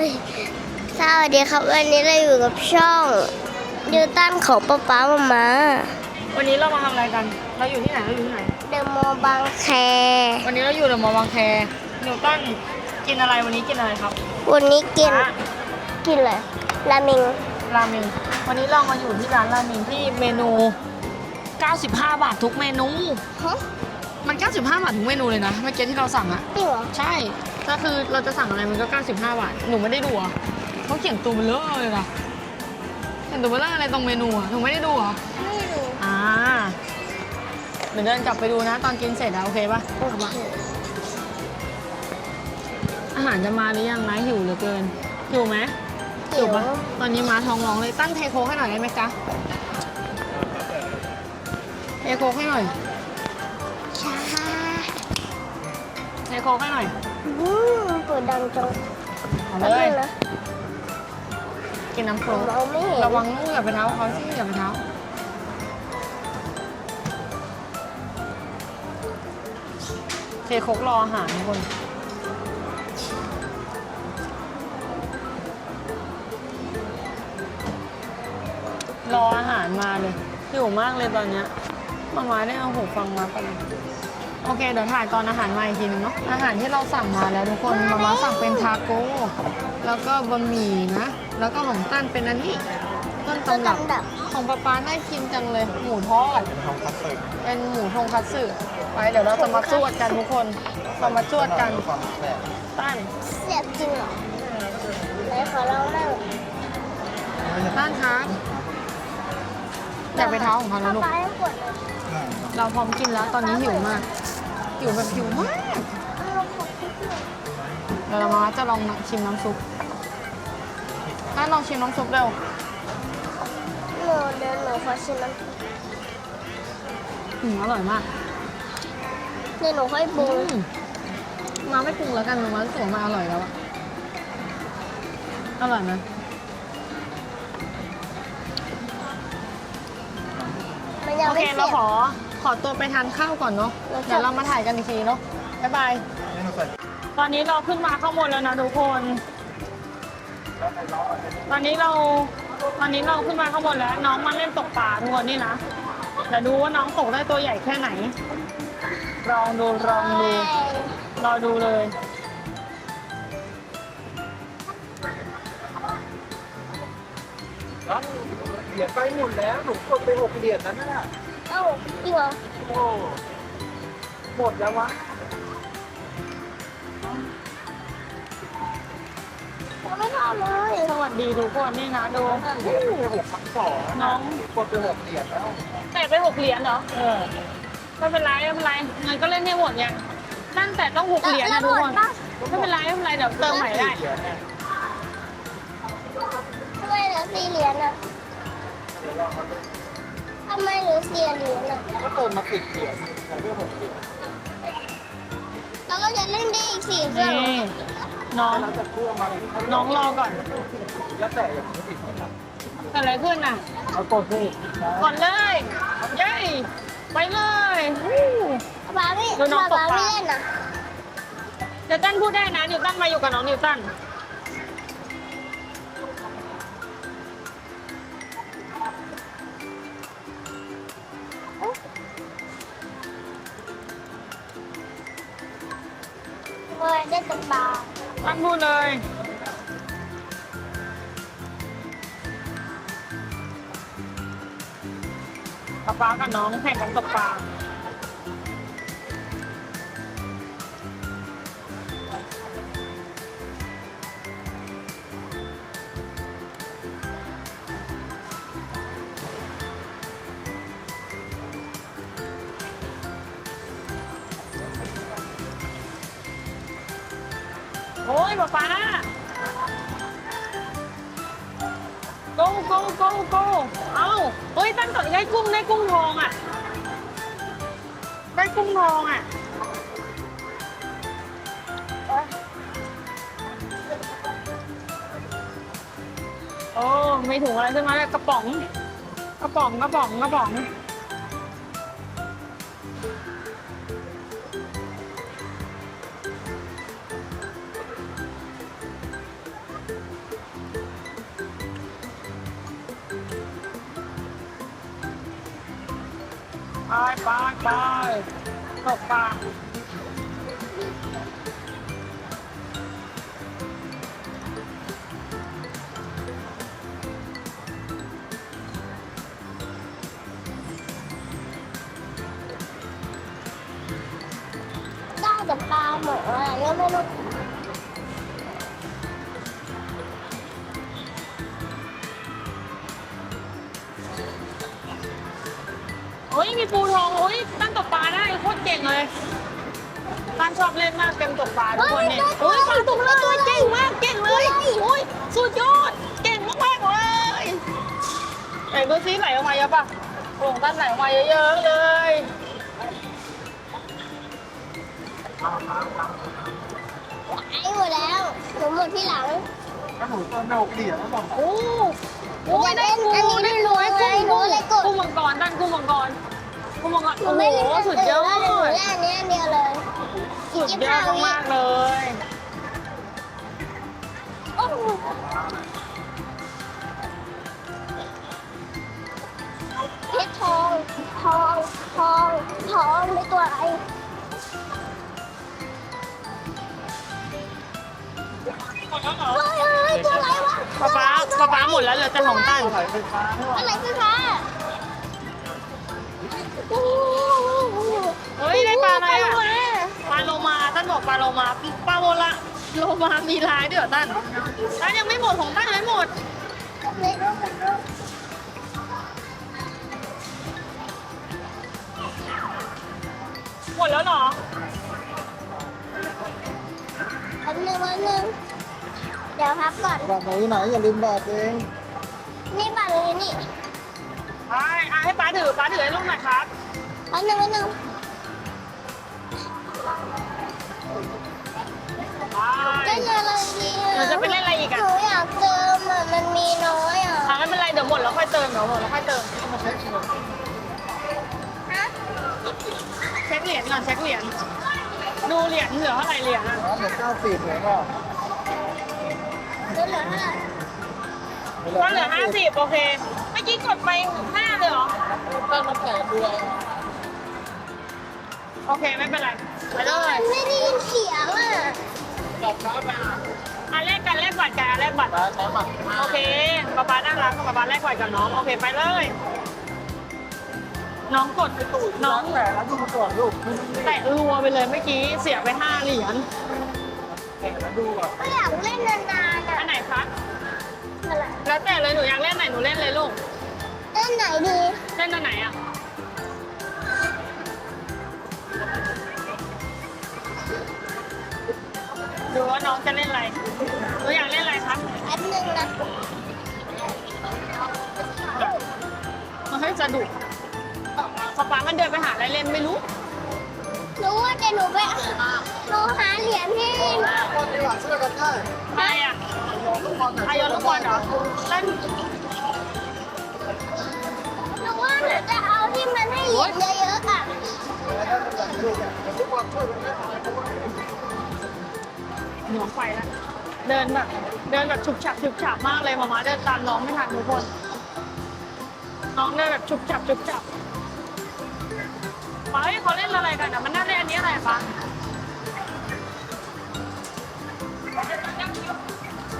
สวัสดีครับวันนี้เราอยู่กับช่องนิวตันของป๊าป๊ามามาวันนี้เรามาทำอะไรกัน เราอยู่ที่ไหน เราอยู่ที่ไหน เดอะมอลล์บางแควันนี้เราอยู่เดอะมอลล์บางแคนิวตันกินอะไรวันนี้กินอะไรครับ วันนี้กินอะกินอะไรราเมงราเมงวันนี้เรามาอยู่ที่ร้านราเมงที่เมนู 95 บาททุกเมนู ฮะมัน 95 บาททุกเมนูเลยนะเมื่อกี้ที่เราสั่งอะจริงเหรอใช่ ก็คือเราจะสั่งอะไรมันก็ 95 บาท หนูไม่ได้ดูเหรอะเขาเขียนตัวเบลอเลยนะเขียนตัวเบลออะไรตรงเมนูอะ หนูไม่ได้ดูเหรอไม่รู้อ่าเดี๋ยวเดินกลับไปดูนะ ตอนกินเสร็จอะโอเคปะโอเคอาหารจะมาหรือยังนะหิวเหลือเกินหิวไหมเดี๋ยวปะตอนนี้มาท้องร้องเลยตั้งเทโคกให้หน่อยได้ไหมจ๊ะเทโคกให้หน่อย โคกให้หน่อยอืมเปิดดังจังเอาแป๊บเลนึยงนะกินน้ำโคผมกเอาไม่เห็นระวังลูกอย่าไปเท้าเขาสิอย่าไปเท้าเทโคกรออาหารทุกคนรออาหารมาเลยหิวมากเลยตอนเนี้ยมามาได้เอาหูฟังมาปะเนี่ย โอเคเดี๋ยวถ่ายตอนอาหารมาอีกทีนึงเนาะอาหารที่เราสั่งมาแล้วทุกคนมามาสั่งเป็นทาโก้แล้วก็บะหมี่นะ แล้วก็ของตั้นเป็นอันนี้ต้นตัวตำรับดำดับของป๊าป๊าน่ากินจังเลย หมูทอดเป็นทองคัตสึเป็นหมูทงคัตสึไปเดี๋ยวเราจะมาจวดกันทุกคนเรามาจวดกันความแปลกตั้นเสียบจริงเหรอไหนขอลองนั่งตั้นครับอย่าไปเท้าของเขานะลูกป๊าให้กดเลยเราพร้อมกินแล้วตอนนี้หิวมาก หิวแบบหิวมากเอาขอคิดหน่อยเดี๋ยวเรามาจะลองชิมน้ำซุปตั้นลองชิมน้ำซุปเร็วหนูเดินหนูขอชิมน้ำอืมอร่อยมากเดี๋ยวหนูค่อยปรุอืงมมาไม่ปรุงแล้วกันมารู้สึกว่ามันอร่อยแล้วอะอร่อยไหมมันยังโอไม่เค เสร็เราจขอ ขอตัวไปทานข้าวก่อนเนาะแล้วจะเดี๋ยวเรามาถ่ายกันอีกทีเนาะบ๊ายบายนี่เราใส่ตอนนี้เราขึ้นมาข้างบนแล้วนะทุกคน ตอนนี้เราตอนนี้เราขึ้นมาข้างบนแล้ว น้องมาเล่นตกปลาทุกคนนี่นะเดี๋ยวดูว่าน้องตกได้ตัวใหญ่แค่ไหนลองดูลองดูรอดูเลยเหรียญไปหมดแล้วหนูกดไปหกเหรียญนั้นน่ะเอ้า จริงเหรอโอ้หมดแล้ววะยังไม่ทำเลย สวัสดีทุกคนนี่นะดูเหรียญไปหกพันสองน้องกดไปหกเหรียญแล้ว แต่ไปหกเหรียญเหรอ เออ ไม่เป็นไรไม่เป็นไรเงินก็เล่นให้หมดไงตั้งแต่ต้องหกเหรียญนะทุกคนไม่เป็นไรไม่เป็นไรเดี๋ยวเติมใหม่ได้เหรียญเนี่ยทำไมเหลือสี่เหรียญอะ ทำไมเหลือสี่เหรียญอะก็เติมมาสิบเหรียญแต่เรื่องหกเหรียญแล้วก็จะเล่นได้อีกสี่เครื่องนี่น้อง แล้วแต่เครื่องมาเลยน้องรอก่อน แล้วแต่อย่างนี้ติดนะครับเกิดอะไรขึ้นน่ะ เอากดสิก่อนเลยเย้ไปเลยวู้ ป๊าไม่ดูน้องตกป๊าปลาไม่เล่นนะนิวตันพูดได้นะนิวตันมาอยู่กับน้องนิวตัน เว้ยได้แต่ปลาตันเลยป๊าป๊ากับน้องแข่งกันตกปลา เอ้าเฮ้ยตั้งแต่ได้กุ้งได้กุ้งทองอะ ได้กุ้งทองอะโอ้ไม่ถุงอะไรใช่ไหมกระป๋อง กระป๋องกระป๋องกระป๋อง ไปตกปลาได้แต่ปลาหมออะไรก็ไม่รู้ มีปูทองโอ้ยตั้งตกปลาได้โคตรเก่งเลยตั้นชอบเล่นมากเกมตกปลาทุกคนเนี่ยโอ้ยปลาตกเลยเก่งมากเก่งเลยโอ้ยสุดยอดเก่งมากๆเลยไหนดูซิไหลออกมาเยอะปะโอ่งตั้นไหลออกมาเยอะๆเลยไอ้หมดแล้วหนูหมดที่หลังถ้าหนูเติมไปหกเหรียญแล้วบอกโอ้โอ้ยได้ปูอันนี้ได้ปูได้กุ้ กุ้งมังกรหนูโอ้โหสุดยอดเล่นอันนี้อันเดียวเลยสุดยอดมากๆเลยเพชรทอง ทอง ทอง ทองในตัวอะไรเฮ้ยเฮ้ยตัวอะไรวะป๊าป๊าป๊าป๊าหมดแล้วเหลือแต่ของตั้นไหลไฟฟ้าอะไรไฟฟ้า เฮ้ยได้ปลาอะไรอะปลาโลมาปลาโลมาตั้นบอกปลาโลมาปลาโลละโลมามีลายด้วยเหรอตั้นตั้นยังไม่หมดของตั้นยังไม่หมดหมดแล้วเหรออันหนึ่งอันหนึ่งเดี๋ยวพับก่อนบัตรไหนไหนอย่าลืมบัตรเองนี่บัตรเลยนี่ไปอะให้ป้าถือป้าถือให้ลูกหน่อยครับอันหนึ่งอันหนึ่ง ล่นอะไรดีเราจะไปเล่นอะไรอีกหอะนูอยากเติมอะมันมีน้อยอะอะไม่เป็นไรเดี๋ยวหมดแล้วค่อยเติมเดี๋ยวหมดแล้วค่อยเติมฮะเช็คเหรียญก่อนเช็คเหรียญดูเหรียญเหลือเท่าไหร่เหรียญอะร้านเหลือเก้าสิบเหรียญก็เหลือเหลือเท่าไหร่ก็เหลือห้าสิบโอเคเมื่อกี้กดไปห้าเลยเหรอตั้งมาแตะด้วยโอเคไม่เป็นไรไปเลมัยนไม่ได้ยินเสียงอะ จับช้าไปอะอะแลกกันแลกบัตรกันอะแลกบัตรร้านใช้บัตรโอเคป๊าป๊าน่ารักป๊าป๊าแลกบัตรกับน้อง โอเคไปเลย น้องกดน้องแต่แล้วดูก่อนลูกแตะรัวไปเลยเมื่อกี้ เสียไปห้าเหรียญแต่แล้วดูก่อนก็อยากเล่นนานๆอะอันไหนคะ อะไรแล้วแต่เลยหนูอยากเล่นไหนหนูเล่นเลยลูก เล่นไหนดี เล่นอันไหนอะ น้องจะเล่นอะไรหนูอยากเล่นอะไรครับแป๊บนึงนะมันให้สะดุกป๊าป๊ามันเดินไปหาอะไรเล่นไม่รู้ รู้ว่าแต่หนูไปหนูหาเหรียญที่คนดีกว่าช่วยกันได้ใครอะทุกคนอายนลูกบอลเหรอเล่นหนูว่าหนูจะเอาที่มันให้เหรียญเยอะๆอะ ทุกคนช่วได้หนูไปแล้วเดินแบบเดินแบบฉุกฉับฉุกฉับมากเลยมามาเดินตามน้องไม่ทันทุกคนน้องเดินแบบฉุกฉับฉุกฉับเฮ้ยเขาเล่นอะไรกันอะมันน่าเล่นอันนี้อะไรปะ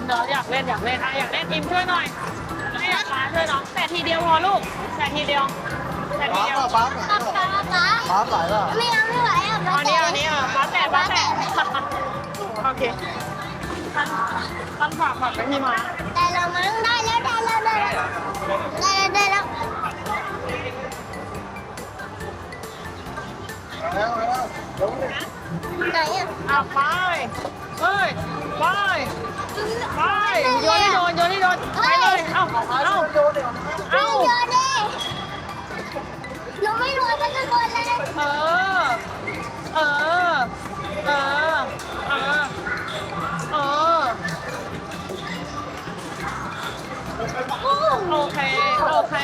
เดี๋ยวอยากเล่นอยากเล่นอะอยากเล่นอิมช่วยหน่อยให้อยากมาช่วยน้องแต่ทีเดียวพอลูกแต่ทีเดียวแต่ทีป้าเดียวป้าป๊าป๊าป๊าป้าไหลป่ะไม่เอาไม่ไหวอะเอาอันนี้เอาอันนี้อะป้าแต่ป้าแต่ โอเคตั้นตั้นฝากฝากไปที่มาได้แล้วมั้งได้แล้วได้แล้วได้แล้วได้แล้วได้แล้วแล้วแล้วเดี๋ยวไหนอะอะไปเฮ้ยไปไปโยนให้โดนโยนให้โดนไปเลยเอ้าเอ้าโยนเดี๋ยวเอ้าเยอะดิหนูไม่รู้ว่าจะกดเลยเออเออ โอเค โอเค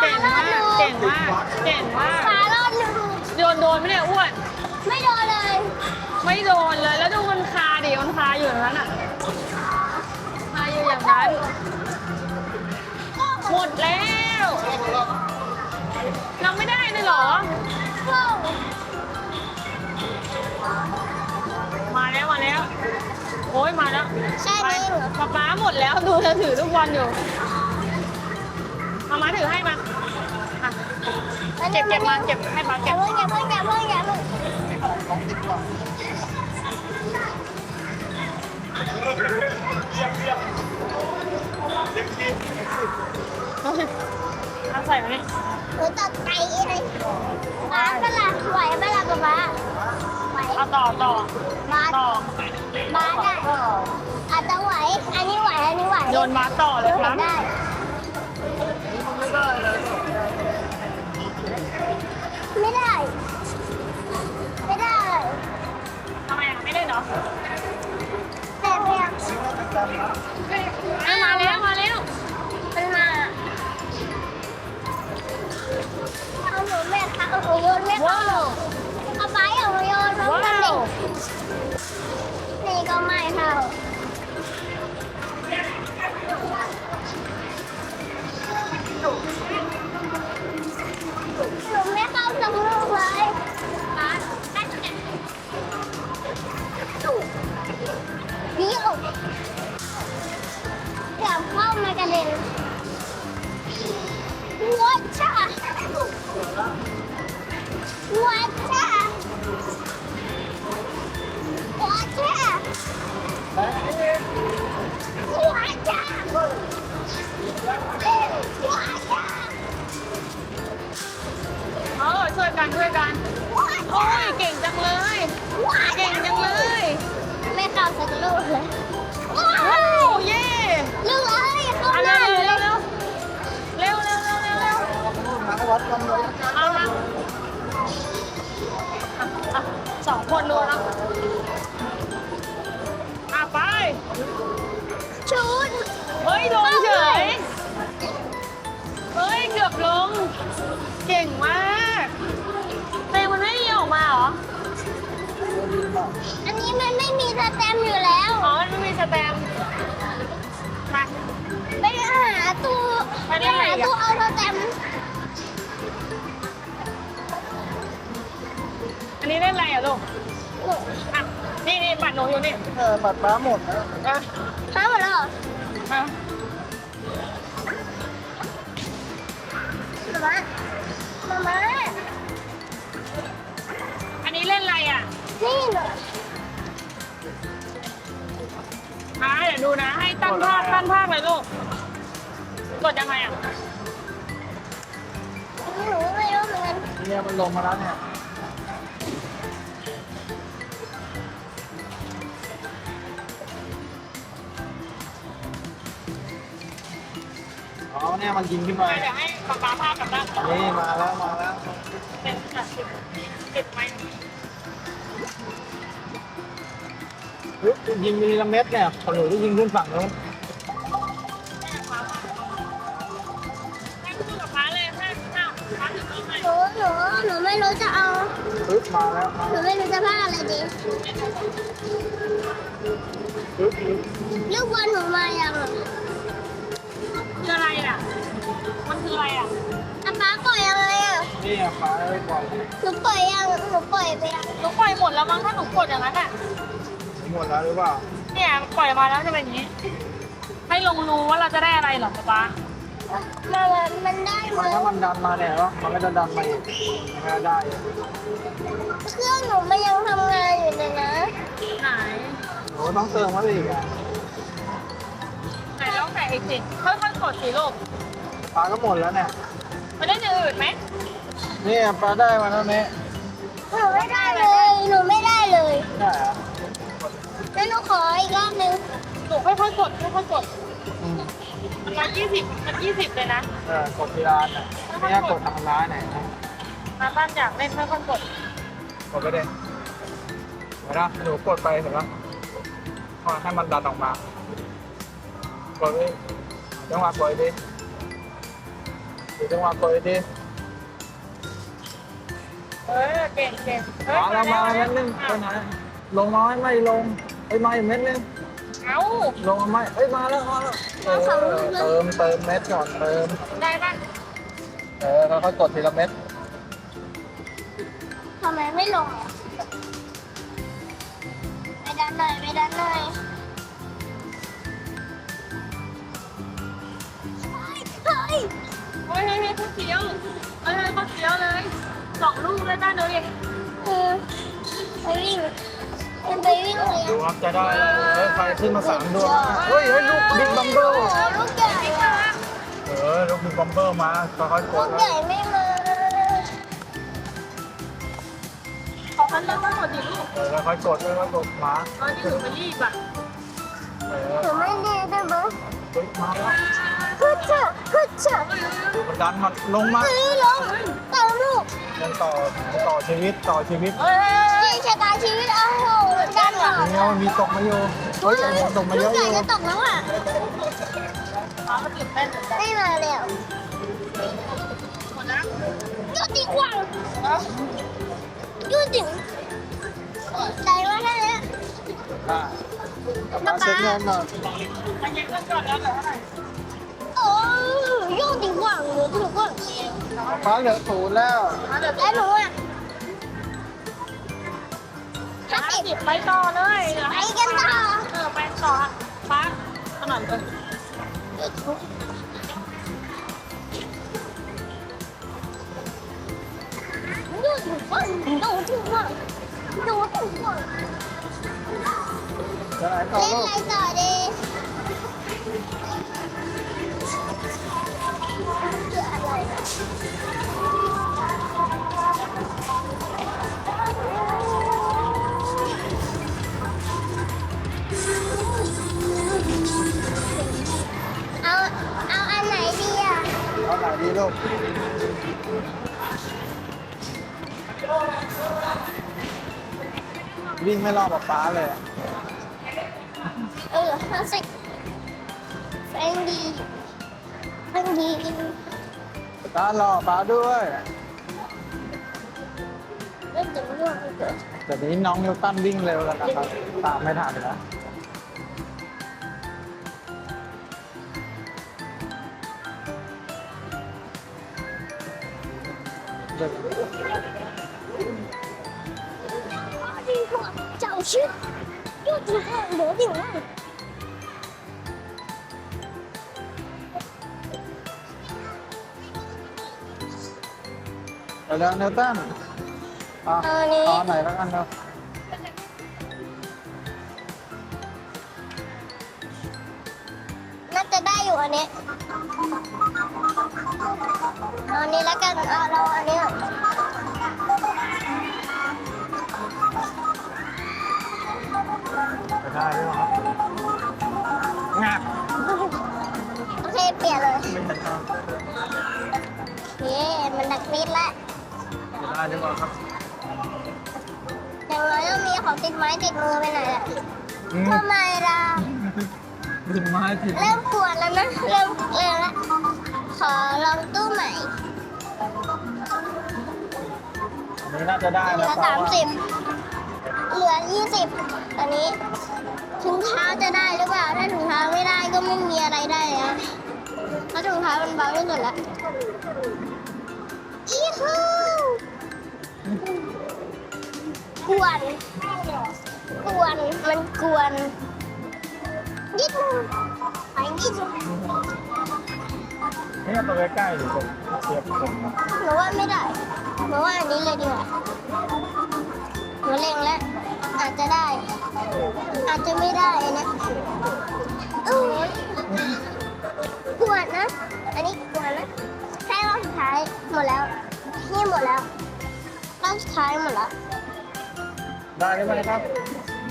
เก่งมาก เก่งมาก เก่งมาก ฟ้าลอดหนูโดนโดนไหมเนี่ยอ้วน ไม่โดนเลย ไม่โดนเลย แล้วดูมันคาดิมันคาอยู่อย่างนั้นอะคาอยู่อย่างนั้น หมดแล้ว เราไม่ได้เลยหรอ มาแล้วมาแล้ว โอ้ยมาแล้วใช่ไหม ป๊าป๊าหมดแล้วดูเธอถือลูกบอลอยู่ มามาถือให้มาอะเก็บเก็บมาเก็บให้ป๊าอเก็ย่าบเพิ่งอย่าเพิ่งอย่าเพิ่งอย่าเพิ่งเอาใส่มานี่หนูตัดไก่เลยบ้าเปะล่าไหวเปะล่าป๊าป๊าไหวเอาต่อต่อบ้าต่อบ้าได้อาจจะไหว อันนี้ไหว อันนี้ไหวโยนบาสต่อเลยครับได้ อะมาแล้วมาแล้วมันมาเอาหนูแม่ค่ะเอาหนูโยนแม่ค่ะว้าวเอาไปเอาหนูโยนพร้อมกันว้าเด็วกนี่ก็ไม่เข้า สองคนดูนะอะไปชุดเฮ้ยลงเฉย เฮ้ยเกือบลง เก่งมากเพลงมันไม่มีออกมาเหรอ อันนี้มันไม่มีสแตมป์อยู่แล้ว อ๋อ มันไม่มีสแตมป์มา ไปหาตู้ไปได้ไงหาอะตู้เอาสแตมป์อันนี้เล่นอะไรอะลูกหนูอะ นี่นี่บัตรหนูอยู่นี่เออบัตรฟ้าหมดแล้วอะหาหมดแล้วเหรอมามามามาอันนี้เล่นอะไรอะนี่หนูอ่าเดี๋ยวดูนะ ให้ตั้งภาพตั้งภาพเลยลูกกดยังไงอะหนูไม่รู้เหมือนกัน เนี่ยมันลงมาแล้วเนี่ย อ๋อเนี่ยมันยิงขึ้นมาเดี๋ยวให้ป๊าปาภาพกับด้านนี่มาแล้วมาแล้วเป็นจัดสิบสิบไหมเฮ้ยยิงมีละเม็ดเนี่ยขอหนูกยิงขึ้นฝั่งนู้นให้พูดกับป๊าเลยให้ห้าวป๊าถึงนี้ไหมหนูหนูหนูไม่รู้จะเอาปึ๊บมาแล้วหนูไม่รู้จะพาอะไรดีปึ๊บลูกบอลหนูมายังอะ คืออะไรอะ มันคืออะไรอะ อาป๊าปล่อยยังไงอะนี่อะฟ้าไว้ก่อนหนูปล่อยยังหนูปล่อยไปยังหนูปล่อยหมดแล้วมั้งถ้าหนูกดอย่างนั้นอะ หมดแล้วหรือเปล่าเนี่ยปล่อยมาแล้วจะเป็นอย่างนี้ให้ลงรู้ว่าเราจะได้อะไรเหรอป๊าป๊ามามันมันได้ไหมมันถ้ามันดันมาเนี่ยเนาะมันก็จะดันมาอีกมันก็ได้อยู่เครื่องหนูมันยังทำงานอยู่เลยนะไหนหนูต้องเติมมาอีกอะไหนล องใส่อีกสิค่อยๆกดสิลูกฟ้าก็หมดแล้วเนี่ยมาเล่นอย่างอื่นไหมนี่ฟ้าได้มาแล้วเนี่ยหนูไม่ได้เลย หนูไม่ได้เลยได้เหรอแล้วหนูขออีกรอบนึงหนูค่อยๆกดค่อยๆกดอืมมันร้อยยี่สิบมันยี่สิบเลยนะเออกดทีละอันอะเนี่ยกดทางร้านไหนนะมาบ้านอยากเล่นค่อยๆกดกดไปเลยเห็นปะหนูกดไปเห็นปะพอให้มันดันออกมา กดไปจังหวะกดดิดูจังหวะกดดิเออเก่งเก่งเฮ้ยมาแล้วมาแล้วเม็ดนึงไปเอาไหนลงน้อยไม่ลงไอ้ยมาอีกเม็ดนึงเอาลงมาไม่เอ้ยมาแล้วมาแล้วเออเติมเติมเม็ดก่อนเติมได้ปะเออแล้วค่อยกดทีละเม็ดทำไมไม่ลงอะไปด้านหน่อยไปด้านหน่อย ยเฮ้ยเฮ้ยเฮ้ยข้าวเคี้ยวเฮ้ยเฮ้ยข้าวเคี้ยวเลยสองลูกเลยนะเดี๋ยวดิเออไปวิ่งมันไปวิ่งเลยดูครับจะได้แล้วเฮ้ยใครขึ้นมาสามดวงเฮ้ยเฮ้ยลูกบิ๊กบัมเบิลโอ้ลูกใหญ่อะเออลูกบิ๊กบัมเบิลมาค่อยๆกลูดกนะใหญ่ไม่มาของมันเริ่มทั้งหมดดิลูกเออค่อยๆกดค่อยๆกดมาตอนนี้หนูไปรีบอะเอหนูอไม่ดีได้ไหมเฮ้ยมาแล้ว ขึ้นเถอะขึ้นเถอะกดดันมันลงมาเฮ้ยลงต่อลูกยังต่อต่อชีวิตต่อชีวิตเฮ้ยเฮ้ยเฮ้ยที่ชะตาชีวิตโอ้โหดันเหรอเนี่ยมันมีตกมาอยู่เฮ้ยตกมาเยลูอะกอใหญ่ยู่จะตกแล้วอะฟ้าก็ตื่นเต้นเหมือนกันไม่มาแล้วหมดแล้วยูติกว่างยูติใจว่าแค่นี้อะมาเช็คเงินหน่อย ยูติกว่างหนูถูกว่างฟ้าเหลือศูนย์แล้วมาเดี๋ยวแล้วหนูอะห้าห้าสิบสิบไปต่อเลยเหลือไปกันต่อเออไปต่อฟ้าขนาดเลยยูติกว่างหนูถูกว่างหนูถูกว่างจะไหนต่อเล่นลูกอะไรต่อดี วิ่งไม่รอบกับฟ้าเลยอะเออห้าสิบแฟนดีแฟนดีฟ้ารอฟ้าด้วยเล่นจะไม่ร่วงไม่เกิดแต่นี้น้องนิวตันวิ่งเร็วแล้วนะครับ ตามไม่ทันแล้วดีกว่าเจ้าชิดยูดีกว่าเหลือดีกว่าเดี๋ยวเร็วนิวตันอะเอาอันนี้ เอาไหนแล้วกันเนาะน่าจะได้อยู่อันนี้เอาอันนี้แล้วกันเอาเราอันนี้ก่อน เลยไม่เห็นครับเย้มันดักนิดละจะได้หรือเปล่าครับอย่างน้อยต้องมีของติดไม้ติดมือไปหน่อยแหละอืมทำไมล่ะถึงไม้ถึงเริ่มกวนแล้วนะ เริ่มเริ่มละขอลองตู้ใหม่อันนี้น่าจะได้เหลืนะอสามสิบเหลือยี่สิบตอนนี้ถุงเท้าจะได้หรือเปล่า ถ้าถุงเท้าไม่ได้ก็ไม่มีอะไรได้แล้ว เพราะถุงเท้ามันเบาที่สุดแล้วอีฮูกวนกวนมันกวนยิดไปยิดนี่ตัวใกล้ๆหรือผมเทียบผมหนูว่าไม่ได้หนูว่าอันนี้เลยดีกว่าหนูเล็งแล้ว อาจจะได้ อาจจะไม่ได้นะอุ้ยก วนนะ อันนี้กวนนะแค่รอบสุดท้ายหมดแล้ว นี่หมดแล้วรอบสุดท้ายหมดแล้ว ได้หรือไม่ครับ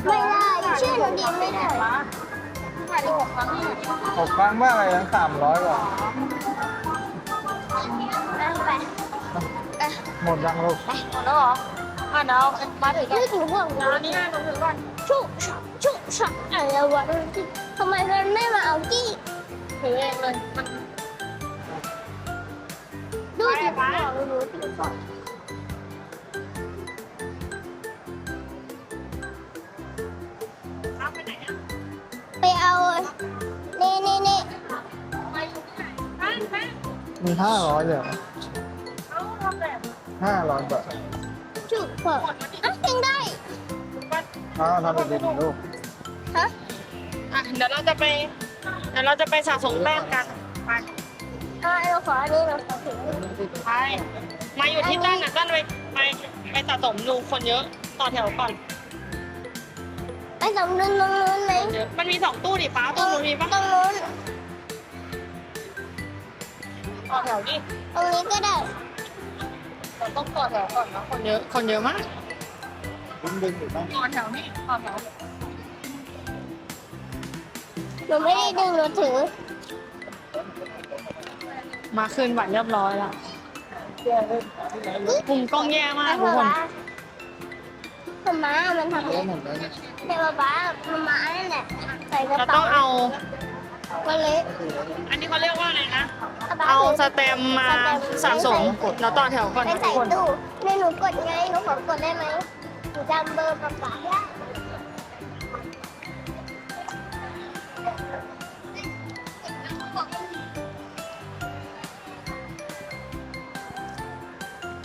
ไม่ได้เชื่อหนูดีไม่ได้ถ่ายได้หกครั้งนี่อยู่ดีหกครั้งว่าอะไรทั้งสามร้อยกว่าเอาไปอะหมดยังลูกหมดแล้วเหรออะเดี๋ยวเอามาถือก่อนยืดถึงห่วงเดี๋ยวอันนี้ให้หนูถือก่อน ชุบชับชุบชับอะไรวะทำไมมันไม่มาเอากี้ ถือเองเลยมันดูดิพ่อดูดิพ่อเอาไปไหนอะไปเอานี่นี่นี่ไปอยู่ที่ไหนบ้านแม่มีห้าร้อยเลยเหรอเอาทำแบบห้าร้อยบาทชุบพ่ออะยังได้ อ้าวทำแบบนี้ลูก ฮะ อะ เดี๋ยวเราจะไปเดี๋ยวเราจะไปสะสมแต้มกัน ไปเอาเราขออันนี้เราขอถือไปมาอยู่ที่ตั้นนะตั้นไปไปไปสะสมดูคนเยอะต่อแถวก่อนไปสมดุลตรงนู้นไหมเยอะมันมีสองตู้ดิป้าตู้นู้นมีปะตรงนู้นต่อแถวดิตรงนี้ก็ได้เราต้องต่อแถวก่อนนะคนเยอะคนเยอะมากดึงดึงอยู่บ้างต่อแถวนี่ต่อแถว หนูไม่ได้ดึงหนูถือ มาคืนบัตรเรียบร้อยแล้วมุมกล้องแย่มากไอ้ทุกป๊าคนป๊าป๊ามันทำเยไงอะหมดเลยเนี่ยแต่ป๊าป๊ามาม้านั่นแหละใส่กระเราเป๋าต้องเอา ก็เละอันนี้เขาเรียกว่าอะไรนะป๊ป๊เอาถืสเต็มมาสะสมแล้วต่อแถวก่อนไปทุใส่กคน ตู้ในหนูกดไงหนูขอกดได้ไหมหนูจำเบอร์ป๊าป๊าได้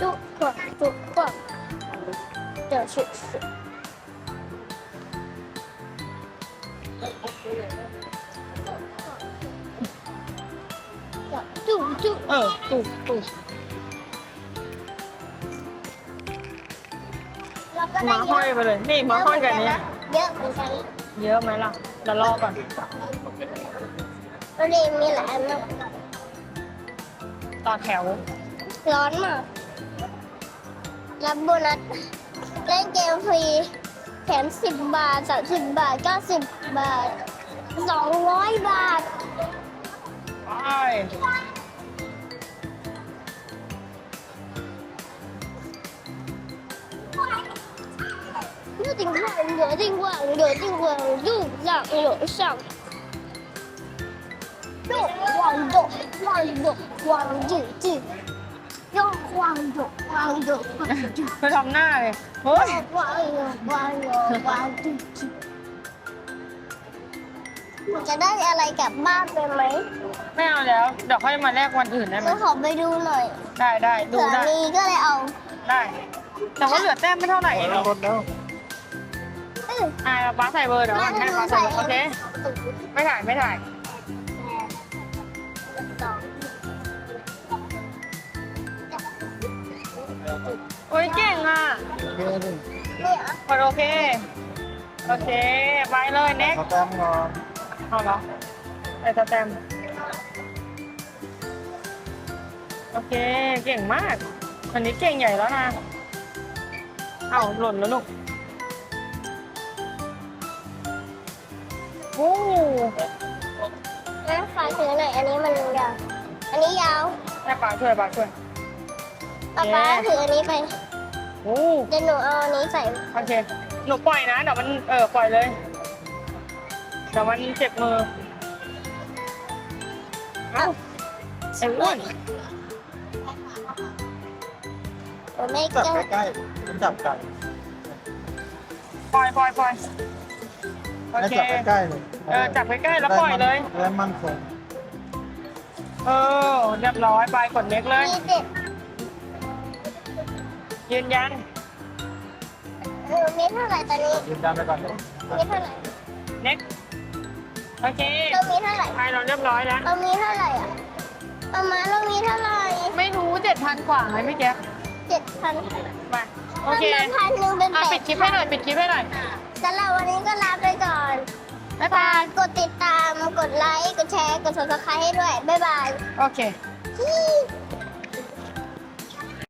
จุกกดจุกกดเดี๋ยวฉุกฉุกจุกจุกเออถูกถูกแล้วก็ได้มาห้อยไปเลย นี่มาห้อยกันนี้เยอะเหมือนกันเยอะไหมล่ะเดี๋ยวรอก่อนแล้วนี่มีหลายมากต่อแถว ร้อนมาก รับโบนัสเล่นเกมฟรีแถมสิบบาทสามสิบบาทเก้าสิบบาทสองร้อยบาท ไป 有点晃，有点晃，有点晃，路上有上。又晃又晃又晃又进， วางหยกวางหยกวางหยกไปทำหน้าเลยเฮ้ยวางวางหยกวางหยกวางหยกจะได้อะไรกลับบ้านไปไหมไม่เอาแล้ว เดี๋ยวค่อยมาแลกวันอื่นได้ไหมก็ขอไปดูหน่อย ได้ได้ดูเผื่อได้มีก็เลยเอาได้ แต่ว่าเหลือแต้มไม่เท่าไหร่เองหรอเอออ่าป้าใส่เบอร์เดี๋ยวก่ให้ป้าใส่เบอร์โอเค ไม่ถ่ายไม่ถ่าย โอ้ยเก่งอะโอเคดิเนี่ยกดโอเค โอเค ไปเลยเน็ก เขาแต้มงอนเอาเหรอใส่สแตมป์โอเค เก่งมากวันนี้เก่งใหญ่แล้วนะ เอาหล่นแล้วลูกโอ้แม่ฟ้าถือหน่อยอันนี้มันยาว อันนี้ยาว แม่ป๋าช่วยป๋าช่วย ป๊าป๊าถืออันนี้ไปโอ้เดี๋ยวหนูเอาอันนี้ใส่ โอเค หนูปล่อยนะเดี๋ยวมันเออปล่อยเลยเดี๋ยวมันเจ็บมือเอ้าไอ้อ้วนหนูไม่จับก็ใกล้ๆมันจับกันปล่อยปล่อยปล่อยโอให้เคจับใกล้ๆเลยเออจับใกล้ๆแล้วปล่อยเลยได้มั่นคง เออเรียบร้อยไปกดเน็กเลยมีเด็ด ยืนยันเออมีเท่าไหร่ตอนนี้ยืนยันไปก่อนเลยมีเท่าไหร่เน็กโอเคเรามีเท่าไหร่ไปเราเรียบร้อยแล้วเรามีเท่าไหร่อะประมาณเรามีเท่าไหร่ไม่รู้เจ็ดพันกว่าไหมพี่แก๊ปเจ็ดพันไปโอเคมันพันหนึ่งเป็นอะแปปิดดคลิปให้หน่อยปิดคลิปให้หน่อยสำหรับวันนี้ก็ลาไปก่อนบ๊ายฝาบายกกดติดตามกดไลค์กดแชร์กด subscribe ให้ด้วยบ๊ายบายโอเคฮี่